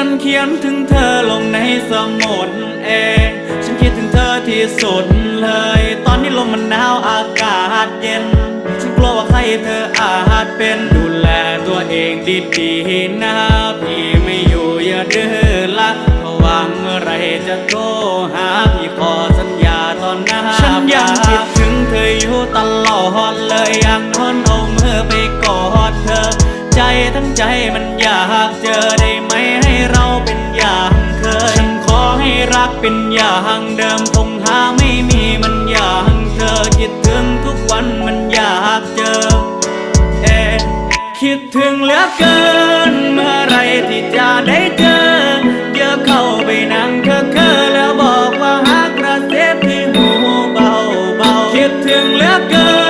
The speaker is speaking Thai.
ฉันเขียนถึงเธอลงในสมุดเองฉันคิดถึงเธอที่สุดเลย ตอนนี้ลมมันหนาวอากาศเย็น ฉันกลัวว่าใครเธออาจเป็นดูแลตัวเองดีๆนะพี่ไม่อยู่อย่าดื้อละเพราะว่างเมื่อไรจะโทรหาพี่ขอสัญญาตอนหน้าฉันยังคิดถึงเธออยู่ตลอดเลยอยากทนเอามือไปกอดเธอ ใจทั้งใจมันอยากเจอได้ กเป็นอย่างเดิมคงหาไม่มีมันอย่างเธอคิดถึงทุกวันมันอยากเจอ เอ๊คิดถึงเหลือเกิน เมื่อไรที่จะได้เจอเยอเข้าไปนั่งเธอเคอแล้วบอกว่าหากระเซ็ที่หูเบาเบาคิดถึงเหลือเกิน